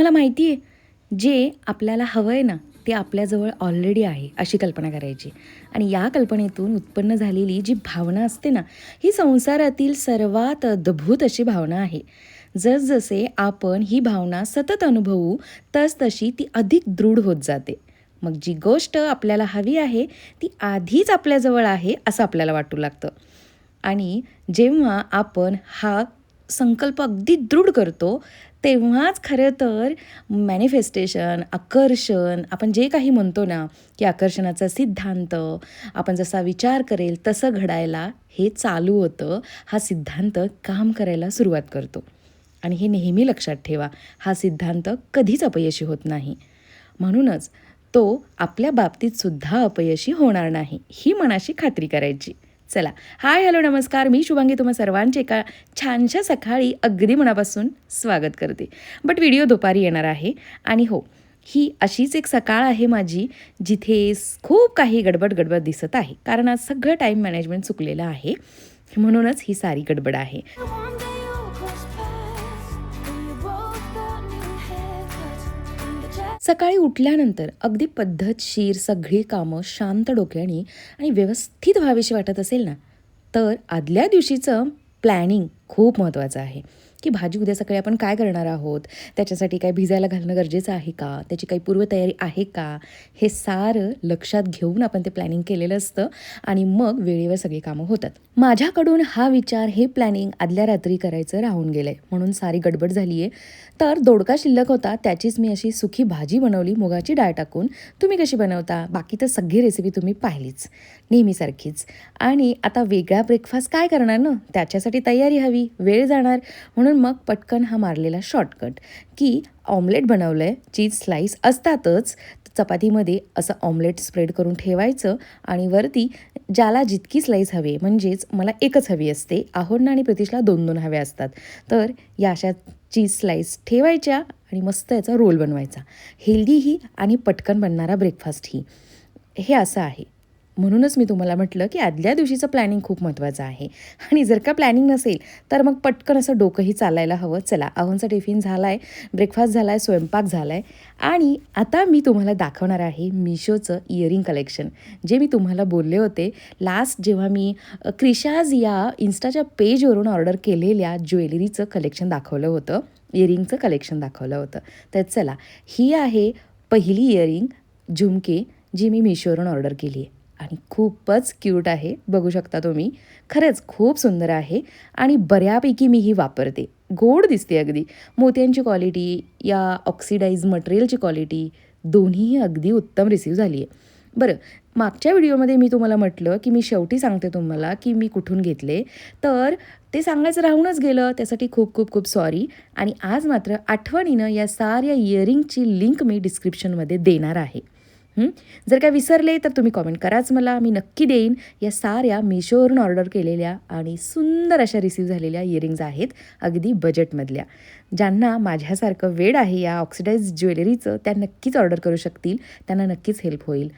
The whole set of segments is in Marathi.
तुम्हाला माहिती आहे जे आपल्याला हवं आहे ना ते आपल्याजवळ ऑलरेडी आहे अशी कल्पना करायची. आणि या कल्पनेतून उत्पन्न झालेली जी भावना असते ना ही संसारातील सर्वात अद्भुत अशी भावना आहे. जसजसे आपण ही भावना सतत अनुभवू तसतशी ती अधिक दृढ होत जाते. मग जी गोष्ट आपल्याला हवी आहे ती आधीच आपल्याजवळ आहे असं आपल्याला वाटू लागतं. आणि जेव्हा आपण हा संकल्प अगदी दृढ करतो तेव्हाच खरं तर मॅनिफेस्टेशन आकर्षण आपण जे काही म्हणतो ना की आकर्षणाचा सिद्धांत आपण जसा विचार करेल तसं घडायला हे चालू होतं हा सिद्धांत काम करायला सुरुवात करतो. आणि हे नेहमी लक्षात ठेवा हा सिद्धांत कधीच अपयशी होत नाही. म्हणूनच तो आपल्या बाबतीत सुद्धा अपयशी होणार नाही ही मनाशी खात्री करायची. चला. हाय हॅलो नमस्कार. मी शुभांगी तुम्हा सर्वांचे एका छानशा सकाळी अगदी मनापासून स्वागत करते. बट व्हिडिओ दुपारी येणार आहे आणि हो ही अशीच एक सकाळ आहे माझी जिथे खूप काही गडबड गडबड दिसत आहे. कारण आज सगळं टाईम मॅनेजमेंट चुकलेलं आहे. म्हणूनच ही सारी गडबड आहे. सकाळी उठल्यानंतर अगदी पद्धतशीर सगळी कामं शांत डोक्याने आणि व्यवस्थित व्हावीशी वाटत असेल ना तर आदल्या दिवशीचं प्लॅनिंग खूप महत्त्वाचं आहे. की भाजी उद्या सकाळी आपण काय करणार आहोत? त्याच्यासाठी काय भिजायला घालणं गरजेचं आहे का? त्याची काही पूर्वतयारी आहे का? हे सारं लक्षात घेऊन आपण ते प्लॅनिंग केलेलं असतं आणि मग वेळेवर सगळी कामं होतात. माझ्याकडून हा विचार हे प्लॅनिंग आदल्या रात्री करायचं राहून गेलं आहे म्हणून सारी गडबड झाली आहे तर दोडका शिल्लक होता त्याचीच मी अशी सुखी भाजी बनवली मुगाची डाळ टाकून. तुम्ही कशी बनवता? बाकी तर सगळी रेसिपी तुम्ही पाहिलीच. नेहमीसारखीच. आणि आता वेगळा ब्रेकफास्ट काय करणार ना? त्याच्यासाठी तयारी हवी. वेळ जाणार. म्हणून मग पटकन हा मारलेला शॉर्टकट की ऑमलेट बनवलं आहे चीज स्लाईस असतातच चपातीमध्ये असं ऑमलेट स्प्रेड करून ठेवायचं आणि वरती ज्याला जितकी स्लाईस हवी आहे म्हणजेच मला एकच हवी असते आहोंना आणि प्रतीशला दोन दोन हव्या असतात. तर या अशा चीज स्लाईस ठेवायच्या आणि मस्त याचा रोल बनवायचा. हेल्दीही आणि पटकन बनणारा ब्रेकफास्टही हे असं आहे. म्हणूनच मी तुम्हाला म्हटलं की आदल्या दिवशीचं प्लॅनिंग खूप महत्त्वाचं आहे. आणि जर का प्लॅनिंग नसेल तर मग पटकन असं डोकंही चालायला हवं. चला अहोंचा टिफिन झाला आहे ब्रेकफास्ट झाला आहे स्वयंपाक झाला आहे आणि आता मी तुम्हाला दाखवणार आहे मिशोचं इयरिंग कलेक्शन जे मी तुम्हाला बोलले होते लास्ट जेव्हा मी क्रिशाज या इन्स्टाच्या पेजवरून ऑर्डर केलेल्या ज्वेलरीचं कलेक्शन दाखवलं होतं इयरिंगचं कलेक्शन दाखवलं होतं. तर चला ही आहे पहिली इयरिंग झुमके जी मी मिशोवरून ऑर्डर केली आहे आणि खूपच क्यूट आहे. बघू शकता तुम्ही. खरंच खूप सुंदर आहे आणि बऱ्यापैकी मी ही वापरते. गोड दिसते अगदी. मोत्यांची क्वालिटी या ऑक्सिडाईज मटेरियलची क्वालिटी दोन्हीही अगदी उत्तम रिसीव झाली आहे बरं मागच्या व्हिडिओमध्ये मी तुम्हाला म्हटलं की मी शेवटी सांगते तुम्हाला की मी कुठून घेतले. तर ते सांगायचं राहूनच गेलं. त्यासाठी खूप खूप खूप सॉरी आणि आज मात्र आठवणीनं या साऱ्या इयरिंगची लिंक मी डिस्क्रिप्शनमध्ये देणार आहे. जर काय विसरले तर तुम्ही कॉमेंट कराच मला. मी नक्की देईन. या साऱ्या मिशोवरून ऑर्डर केलेल्या आणि सुंदर अशा रिसीव झालेल्या इयरिंग्ज आहेत अगदी बजेटमधल्या ज्यांना माझ्यासारखं वेड आहे या ऑक्सिडाईज ज्वेलरीचं त्या नक्कीच ऑर्डर करू शकतील. त्यांना नक्कीच हेल्प होईल.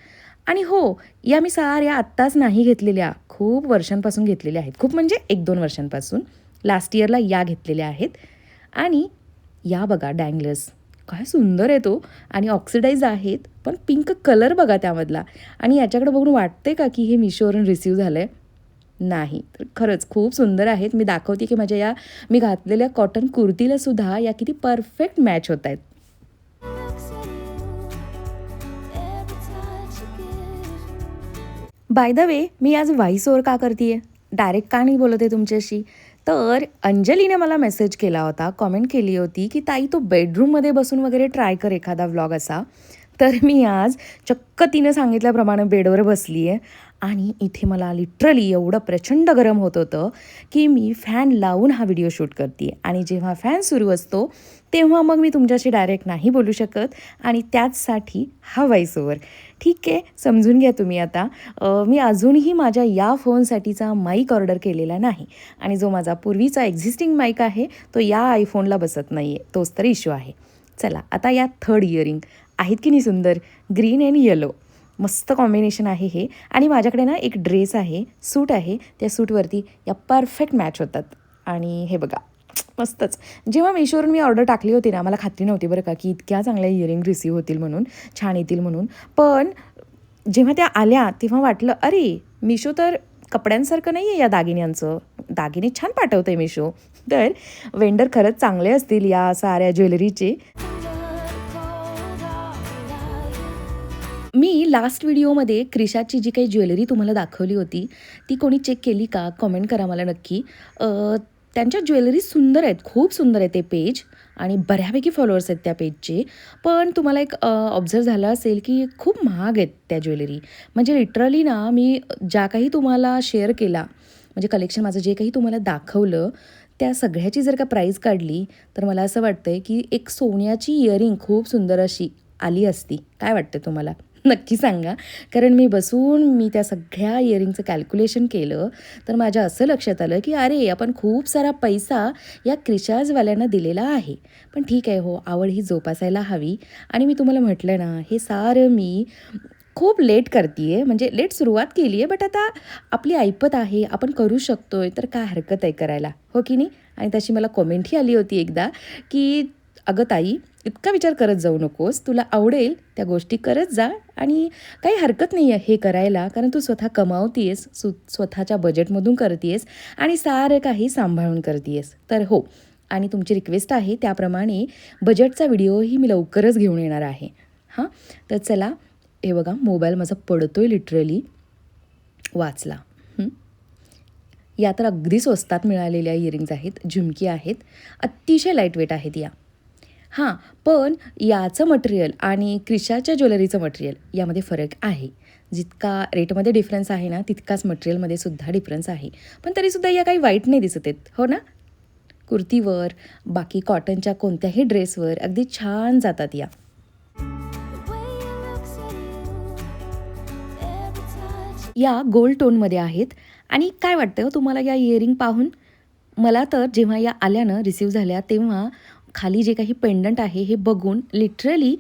आणि हो या मी साऱ्या आत्ताच नाही घेतलेल्या खूप वर्षांपासून घेतलेल्या आहेत. खूप म्हणजे एक दोन वर्षांपासून. लास्ट इयरला या घेतलेल्या आहेत. आणि या बघा डँगलर्स काय सुंदर आहे तो. आणि ऑक्सिडाईज आहेत पण पिंक कलर बघा त्यामधला. आणि याच्याकडे बघून वाटते का की हे मिशोवरून रिसीव झालं आहे नाही. तर खरंच खूप सुंदर आहेत. मी दाखवते की माझ्या या मी घातलेल्या कॉटन कुर्तीला सुद्धा या किती परफेक्ट मॅच होत आहेत. बाय द वे मी आज व्हॉइस ओवर का करते आहे डायरेक्ट का नाही बोलत आहे तुमच्याशी? तर अंजलीने मला मेसेज केला होता कॉमेंट केली होती की ताई तो बेडरूममध्ये बसून वगैरे ट्राय कर एखादा व्लॉग असा. तर मी आज चक्क तिनं सांगितल्याप्रमाणे बेडवर बसली आहे आणि इथे मला लिटरली एवढं प्रचंड गरम होत होतं की मी फॅन लावून हा व्हिडिओ शूट करते आणि जेव्हा फॅन सुरू असतो तेव्हा मग मी तुमच्याशी डायरेक्ट नाही बोलू शकत आणि त्याचसाठी हा व्हॉइस ओवर ठीक आहे समजून घ्या तुम्ही आता. मी अजूनही माझ्या या फोनसाठीचा माईक ऑर्डर केलेला नाही आणि जो माझा पूर्वीचा एक्झिस्टिंग माईक आहे तो या आयफोनला बसत नाही आहे तोच तर इश्यू आहे. चला आता या थर्ड इयरिंग आहेत की नाही सुंदर? ग्रीन अँड येलो मस्त कॉम्बिनेशन आहे हे. आणि माझ्याकडे ना एक ड्रेस आहे सूट आहे. त्या सूटवरती या परफेक्ट मॅच होतात. आणि हे बघा. मस्तच. जेव्हा मिशोवरून मी ऑर्डर टाकली होती ना मला खात्री नव्हती बरं का की इतक्या चांगल्या इयरिंग रिसीव्ह होतील म्हणून छान येतील म्हणून. पण जेव्हा त्या आल्या तेव्हा वाटलं अरे मिशो तर कपड्यांसारखं नाही आहे या दागिन्यांचं. दागिने छान पाठवतं आहे मिशो तर वेंडर खरंच चांगले असतील या साऱ्या ज्वेलरीचे. मी लास्ट व्हिडिओमध्ये क्रिशाची जी काही ज्वेलरी तुम्हाला दाखवली होती ती कोणी चेक केली का? कमेंट करा मला नक्की. त्यांच्या ज्वेलरी सुंदर आहेत खूप सुंदर आहे ते पेज आणि बऱ्यापैकी फॉलोअर्स आहेत त्या पेजचे. पण तुम्हाला एक ऑब्झर्व झालं असेल की खूप महाग आहेत त्या ज्वेलरी. म्हणजे लिटरली ना मी ज्या काही तुम्हाला शेअर केला म्हणजे कलेक्शन माझं जे काही तुम्हाला दाखवलं त्या सगळ्याची जर का प्राईस काढली तर मला असं वाटतं आहे की एक सोन्याची इयरिंग खूप सुंदर अशी आली असती. काय वाटतं तुम्हाला? नक्की सांगा. कारण मी बसून मी त्या सगळ्या इयरिंगचं कॅल्क्युलेशन केलं तर माझ्या असं लक्षात आलं की अरे आपण खूप सारा पैसा या क्रिशाजवाल्यांना दिलेला आहे. पण ठीक आहे हो आवड ही जोपासायला हवी. आणि मी तुम्हाला म्हटलं ना हे सारं मी खूप लेट करते आहे म्हणजे लेट सुरुवात केली आहे बट आता आपली ऐपत आहे आपण करू शकतो आहे तर काय हरकत आहे करायला. हो की नाही? आणि तशी मला कॉमेंटही आली होती एकदा की अगं ताई इतका विचार करत जाऊ नकोस. तुला आवडेल त्या गोष्टी करत जा आणि काही हरकत नाही आहे हे करायला कारण तू स्वतः कमावतीयस सु स्वतःच्या बजेटमधून करतीयस आणि सारं काही सांभाळून करतीयस. तर हो आणि तुमची रिक्वेस्ट आहे त्याप्रमाणे बजेटचा व्हिडिओही मी लवकरच घेऊन येणार आहे. हां? तर चला हे बघा मोबाईल माझा पडतो आहे लिटरली वाचला या तर अगदी स्वस्तात मिळालेल्या इयरिंग्ज आहेत झुमकी आहेत. अतिशय लाईटवेट आहेत या. हां पण याचं मटेरियल आणि क्रिशाच्या ज्वेलरीचं मटेरियल यामध्ये फरक आहे. जितका रेटमध्ये डिफरन्स आहे ना तितकाच मटेरियलमध्ये सुद्धा डिफरन्स आहे. पण तरीसुद्धा या काही वाईट नाही दिसत आहेत हो ना? कुर्तीवर बाकी कॉटनच्या कोणत्याही ड्रेसवर अगदी छान जातात या. या गोल्ड टोनमध्ये आहेत. आणि काय वाटतं तुम्हाला या इयरिंग पाहून? मला तर जेव्हा या आल्यानं रिसीव झाल्या तेव्हा खाली जे काही पेंडंट आहे हे बघून लिटरली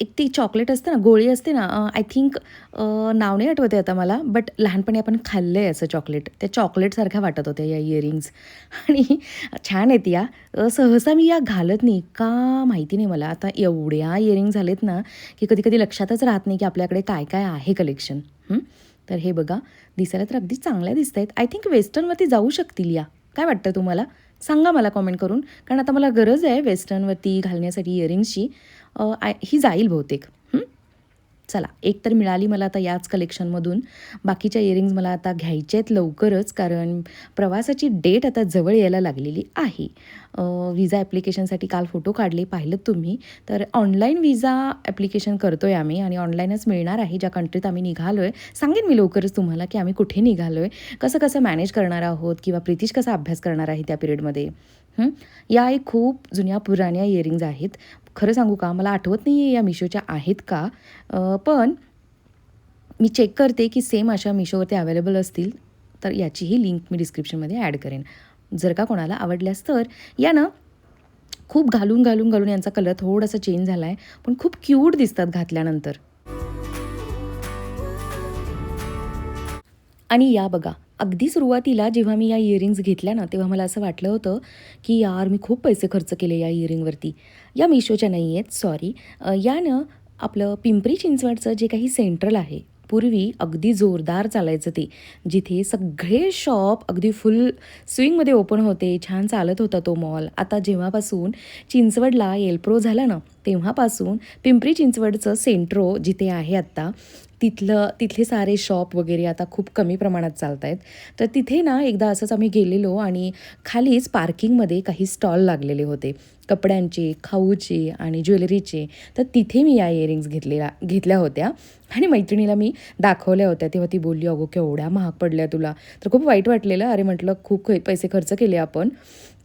एक ती चॉकलेट असते ना गोळी असते ना आय थिंक नाव नाही आठवते आता मला बट लहानपणी आपण खाल्लं आहे असं चॉकलेट त्या चॉकलेटसारख्या वाटत होत्या या इयरिंग्स आणि छान आहेत या. सहसा मी या घालत नाही का माहिती नाही मला. आता एवढ्या इयरिंग झालेत ना की कधी कधी लक्षातच राहत नाही की आपल्याकडे काय काय आहे कलेक्शन तर हे बघा दिसायला तर अगदी चांगल्या दिसत आहेत आय थिंक वेस्टर्नवरती जाऊ शकतील या. काय वाटतं तुम्हाला? सांगा मला कॉमेंट करून. कारण आता मला गरज आहे वेस्टर्नवरती घालण्यासाठी इयरिंग्सची आय ही जाईल बहुतेक. चला एक तर मिळाली मला आता याच कलेक्शनमधून बाकीच्या इयरिंग्ज मला आता घ्यायचे आहेत लवकरच कारण प्रवासाची डेट आता जवळ यायला लागलेली आहे. विजा ॲप्लिकेशनसाठी काल फोटो काढले पाहिलं तुम्ही. तर ऑनलाईन विजा ॲप्लिकेशन करतो आहे आम्ही आणि ऑनलाईनच मिळणार आहे. ज्या कंट्रीत आम्ही निघालो आहे सांगेन मी लवकरच तुम्हाला की आम्ही कुठे निघालो आहे कसं कसं मॅनेज करणार आहोत किंवा प्रितिश कसा अभ्यास करणार आहे त्या पिरियडमध्ये या एक खूप जुन्या पुराण्या इयरिंग्ज आहेत. खरं सांगू का? मला आठवत नाही आहे या मिशोच्या आहेत का? पण मी चेक करते की सेम अशा मिशोवरती अवेलेबल असतील तर याचीही लिंक मी डिस्क्रिप्शनमध्ये ॲड करेन. जर का कोणाला आवडल्यास तर. या ना खूप घालून घालून घालून यांचा कलर थोडासा चेंज झाला आहे पण खूप क्यूट दिसतात घातल्यानंतर. आणि या बघा अगदी सुरुवातीला जेव्हा मी या इयरिंग्ज घेतल्या ना तेव्हा मला असं वाटलं होतं की यार मी खूप पैसे खर्च केले या इयरिंगवरती या मिशोच्या नाही आहेत सॉरी यानं आपलं पिंपरी चिंचवडचं जे काही सेंट्रल आहे पूर्वी अगदी जोरदार चालायचं ते. जिथे सगळे शॉप अगदी फुल स्विंगमध्ये ओपन होते छान चालत होता तो मॉल आता जेव्हापासून चिंचवडला एल्प्रो झाला ना तेव्हापासून पिंपरी चिंचवडचं सेंट्रो जिथे आहे आत्ता तिथलं तिथले सारे शॉप वगैरे आता खूप कमी प्रमाणात चालत आहेत तर तिथे ना एकदा असंच आम्ही गेलेलो आणि खालीच पार्किंगमध्ये काही स्टॉल लागलेले होते. कपड्यांचे खाऊचे आणि ज्वेलरीचे. तर तिथे मी या इयरिंग्स घेतलेल्या घेतल्या होत्या. आणि मैत्रिणीला मी दाखवल्या होत्या. तेव्हा ती बोलली अगो केवढ्या महाग पडल्या तुला. तर खूप वाईट वाटलेलं. अरे म्हटलं खूप पैसे खर्च केले आपण.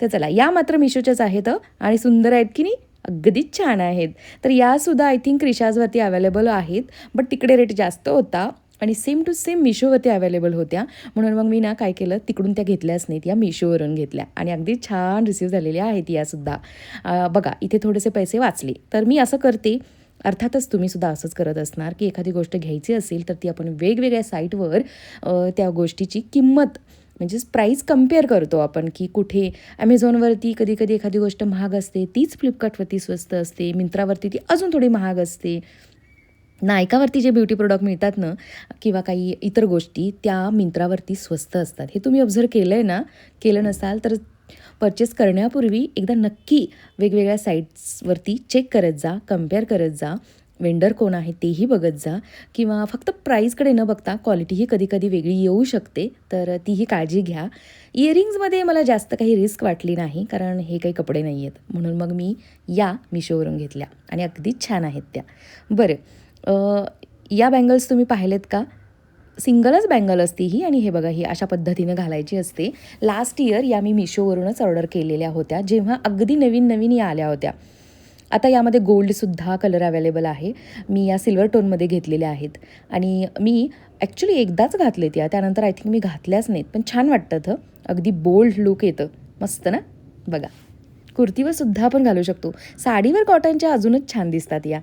तर चला या मात्र मिशोच्याच आहेत आणि सुंदर आहेत की नाही? अगदीच छान आहेत. तर यासुद्धा आय थिंक रिशाजवरती अवेलेबल आहेत. बट तिकडे रेट जास्त होता आणि सेम टू सेम मिशोवरती अवेलेबल होत्या. म्हणून मग मी ना काय केलं तिकडून त्या घेतल्याच नाहीत या मिशोवरून घेतल्या. आणि अगदी छान रिसीव झालेल्या आहेत यासुद्धा. बघा इथे थोडेसे पैसे वाचले. तर मी असं करते अर्थातच तुम्ही सुद्धा असंच करत असणार की एखादी गोष्ट घ्यायची असेल तर ती आपण वेगवेगळ्या साईटवर त्या गोष्टीची किंमत म्हणजेच प्राईस कंपेअर करतो आपण की कुठे ॲमेझॉनवरती कधी कधी एखादी गोष्ट महाग असते तीच फ्लिपकार्टवरती स्वस्त असते मिंत्रावरती ती अजून थोडी महाग असते. नायकावरती जे ब्युटी प्रोडक्ट मिळतात ना किंवा काही इतर गोष्टी त्या मिंत्रावरती स्वस्त असतात. हे तुम्ही ऑब्झर्व केलं आहे ना? केलं नसाल तर परचेस करण्यापूर्वी एकदा नक्की वेगवेगळ्या साईट्सवरती चेक करत जा कंपेअर करत जा. वेंडर कोण आहे तेही बघत जा किंवा फक्त प्राईजकडे न बघता क्वालिटीही कधी कधी वेगळी येऊ शकते तर तीही काळजी घ्या. इयरिंग्जमध्ये मला जास्त काही रिस्क वाटली नाही कारण हे काही कपडे नाही आहेत. म्हणून मग मी या मिशोवरून घेतल्या आणि अगदीच छान आहेत त्या. बरं या बँगल्स तुम्ही पाहिलेत का? सिंगलच बँगल असते ही आणि हे बघा ही अशा पद्धतीनं घालायची असते. लास्ट इयर या मी मिशोवरूनच ऑर्डर केलेल्या होत्या जेव्हा अगदी नवीन नवीन या आल्या होत्या. आता यामध्ये गोल्डसुद्धा कलर अवेलेबल आहे. मी या सिल्वर टोनमध्ये घेतलेल्या आहेत. आणि मी ॲक्च्युली एकदाच घातले त्या त्यानंतर आय थिंक मी घातल्याच नाहीत. पण छान वाटतं हं अगदी बोल्ड लुक येतं. मस्त ना? बघा. कुर्तीवर सुद्धा आपण घालू शकतो. साडीवर कॉटनच्या अजूनच छान दिसतात या.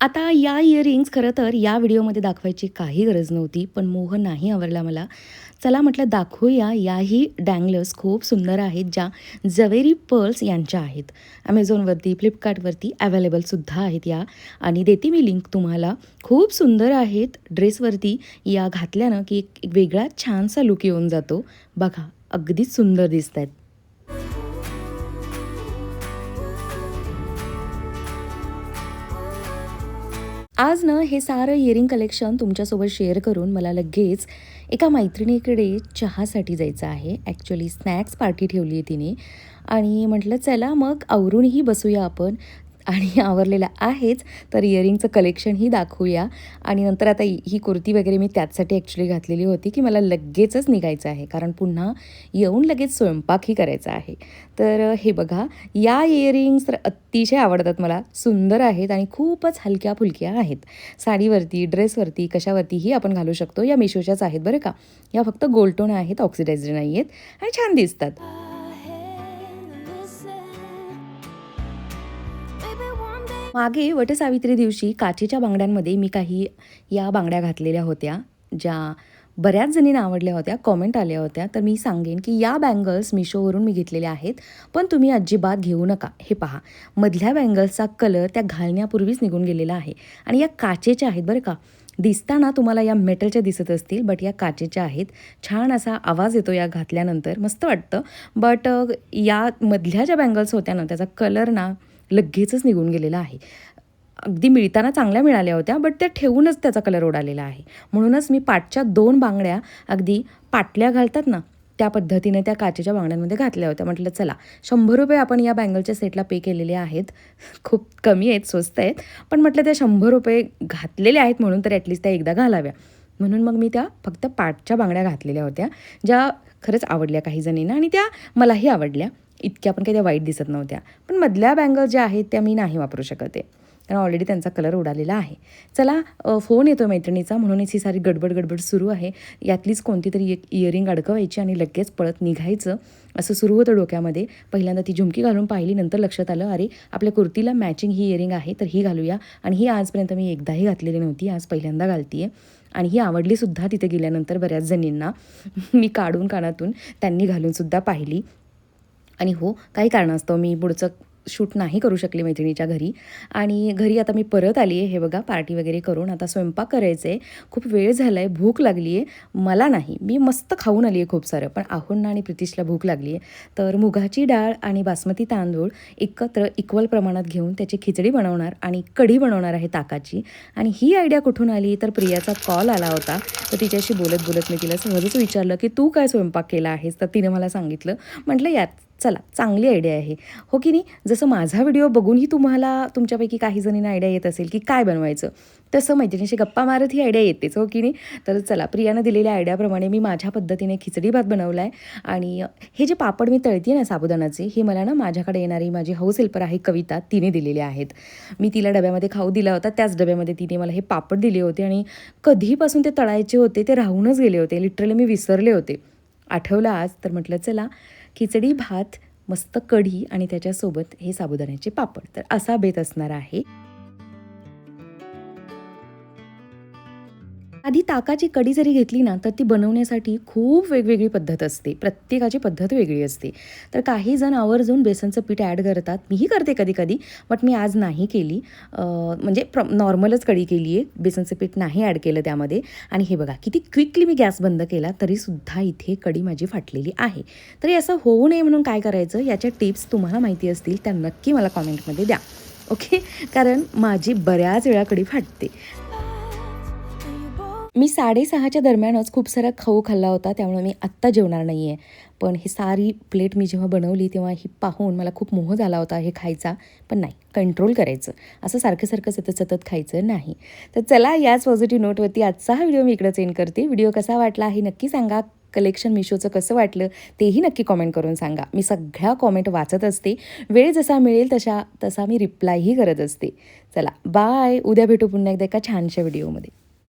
आता या इयरिंग्स खरं तर या व्हिडिओमध्ये दाखवायची काही गरज नव्हती पण मोह नाही आवडला मला. चला म्हटलं दाखवूया याही डँगलर्स खूप सुंदर आहेत ज्या जवेरी पर्ल्स यांच्या आहेत. ॲमेझॉनवरती फ्लिपकार्टवरती अवेलेबलसुद्धा आहेत या. आणि देते मी लिंक तुम्हाला. खूप सुंदर आहेत. ड्रेसवरती या घातल्यानं की एक वेगळा छानसा लुक येऊन जातो. बघा अगदीच सुंदर दिसत आहेत आज ना हे सारं इयरिंग कलेक्शन तुमच्यासोबत शेअर करून मला लगेच एका मैत्रिणीकडे चहासाठी जायचं आहे. ॲक्च्युली स्नॅक्स पार्टी ठेवली आहे तिने. आणि म्हटलं चला मग आवरूनही बसूया आपण. आणि आवरलेलं आहेच तर इयरिंगचं कलेक्शनही दाखवूया. आणि नंतर आता ही कुर्ती वगैरे मी त्याचसाठी ॲक्च्युली घातलेली होती की मला लगेचच निघायचं आहे. कारण पुन्हा येऊन लगेच स्वयंपाकही करायचा आहे. तर हे बघा या इयरिंग्स तर अतिशय आवडतात मला. सुंदर आहेत आणि खूपच हलक्या फुलक्या आहेत. साडीवरती ड्रेसवरती कशावरतीही आपण घालू शकतो. या मिशोच्याच आहेत बरं का. या फक्त गोल्टोन आहेत ऑक्सिडाइज्ड नाही आहेत आणि छान दिसतात. मागे वटसावित्री दिवशी काचेच्या बांगड्यांमध्ये मी काही या बांगड्या घातलेल्या होत्या ज्या बऱ्याच जणींना आवडल्या होत्या कॉमेंट आल्या होत्या. तर मी सांगेन की या बँगल्स मिशोवरून मी घेतलेल्या आहेत पण तुम्ही अजिबात घेऊ नका. हे पहा मधल्या बँगल्सचा कलर त्या घालण्यापूर्वीच निघून गेलेला आहे. आणि या काचेच्या आहेत बरं का. दिसताना तुम्हाला या मेटलच्या दिसत असतील बट या काचेच्या आहेत. छान असा आवाज येतो या घातल्यानंतर. मस्त वाटतं. बट या मधल्या ज्या बँगल्स होत्या ना त्याचा कलर ना लगेचच निघून गेलेला आहे. अगदी मिळताना चांगल्या मिळाल्या होत्या बट त्या ठेवूनच त्याचा कलर उडालेला आहे. म्हणूनच मी पाटच्या दोन बांगड्या अगदी पाटल्या घालतात ना त्या पद्धतीने त्या काचेच्या बांगड्यांमध्ये घातल्या होत्या. म्हटलं चला शंभर रुपये आपण या बँगलच्या सेटला पे केलेले आहेत. खूप कमी आहेत स्वस्त आहेत. पण म्हटलं त्या शंभर रुपये घातलेले आहेत म्हणून तर ॲटलिस्ट त्या एकदा घालाव्या. म्हणून मग मी त्या फक्त पाटच्या बांगड्या घातलेल्या होत्या ज्या खरंच आवडल्या काही जणींना आणि त्या मलाही आवडल्या. इतक्या पण काही त्या वाईट दिसत नव्हत्या. पण मधल्या बँगल ज्या आहेत त्या मी नाही वापरू शकत आहे. कारण ऑलरेडी त्यांचा कलर उडालेला आहे. चला फोन येतो मैत्रिणीचा. म्हणूनच ही सारी गडबड गडबड सुरू आहे. यातलीच कोणती तरी एक इयरिंग अडकवायची आणि लगेच पळत निघायचं. असं सुरू होतं डोक्यामध्ये. पहिल्यांदा ती झुमकी घालून पाहिली. नंतर लक्षात आलं अरे आपल्या कुर्तीला मॅचिंग ही इयरिंग आहे तर ही घालूया. आणि ही आजपर्यंत मी एकदाही घातलेली नव्हती. आज पहिल्यांदा घालते आणि ही आवडलीसुद्धा तिथे गेल्यानंतर बऱ्याच जणींना. मी काढून कानातून त्यांनी घालूनसुद्धा पाहिली. आणि हो काही कारणास्तव मी पुढचं शूट नाही करू शकले मैत्रिणीच्या घरी. आणि घरी आता मी परत आली आहे हे बघा पार्टी वगैरे करून. आता स्वयंपाक करायचं आहे खूप वेळ झाला आहे भूक लागली आहे मला नाही मी मस्त खाऊन आली आहे खूप सारं. पण आहोंना आणि प्रितिशला भूक लागली आहे तर मुगाची डाळ आणि बासमती तांदूळ एकत्र इक्वल प्रमाणात घेऊन त्याची खिचडी बनवणार आणि कढी बनवणार आहे ताकाची. आणि ही आयडिया कुठून आली? तर प्रियाचा कॉल आला होता. तर तिच्याशी बोलत बोलत मी तिला सहजच विचारलं की तू काय स्वयंपाक केला आहेस? तर तिने मला सांगितलं. म्हटलं यात चला चांगली आयडिया आहे हो. की नाही? जसं माझा व्हिडिओ बघूनही तुम्हाला तुमच्यापैकी काही जणींना आयडिया येत असेल की काय बनवायचं तसं मैत्रिणीशी गप्पा मारत ही आयडिया येतेच हो की नाही? तर चला प्रियानं दिलेल्या आयडियाप्रमाणे मी माझ्या पद्धतीने खिचडी भात बनवला आहे आणि हे जे पापड मी तळते ना साबुदाणाचे हे मला ना माझ्याकडे येणारी माझी हाऊस हेल्पर आहे कविता तिने दिलेले आहेत. मी तिला डब्यामध्ये खाऊ दिला होता त्याच डब्यामध्ये तिने मला हे पापड दिले होते आणि कधीपासून ते तळायचे होते ते राहूनच गेले होते. लिटरली मी विसरले होते. आठवलं आज तर म्हटलं चला खिचडी भात मस्त कढी आणि त्याच्यासोबत हे साबुदाण्याचे पापड. तर असा बेत असणार आहे. आधी ताकाची कडी जरी घेतली ना तर ती बनवण्यासाठी खूप वेगवेगळी पद्धत असते. प्रत्येकाची पद्धत वेगळी असते. तर काही जण आवर्जून बेसनचं पीठ ॲड करतात. मीही करते कधी कधी बट मी आज नाही केली. म्हणजे प्र नॉर्मलच कडी केली आहे. बेसनचं पीठ नाही ॲड केलं त्यामध्ये. आणि हे बघा किती क्विकली मी गॅस बंद केला तरीसुद्धा इथे कडी माझी फाटलेली आहे. तरी असं होऊ नये म्हणून काय करायचं याच्या टिप्स तुम्हाला माहिती असतील त्या नक्की मला कॉमेंटमध्ये द्या. ओके? कारण माझी बऱ्याच वेळा कडी फाटते. मी साडेसहाच्या दरम्यानच खूप सारा खाऊ खाल्ला होता त्यामुळे मी आत्ता जेवणार नाही आहे पण ही सारी प्लेट मी जेव्हा बनवली तेव्हा ही पाहून मला खूप मोह झाला होता हे खायचा. पण नाही कंट्रोल करायचं. असं सारखं सारखं सतत सतत खायचं नाही. तर चला याच पॉझिटिव्ह नोटवरती आजचा हा व्हिडिओ मी इकडंच एंड करते. व्हिडिओ कसा वाटला हे नक्की सांगा. कलेक्शन मिशोचं कसं वाटलं तेही नक्की कॉमेंट करून सांगा. मी सगळ्या कॉमेंट वाचत असते. वेळ जसा मिळेल तशा तसा मी रिप्लायही करत असते. चला बाय. उद्या भेटू पुन्हा एकदा एका छानशा व्हिडिओमध्ये.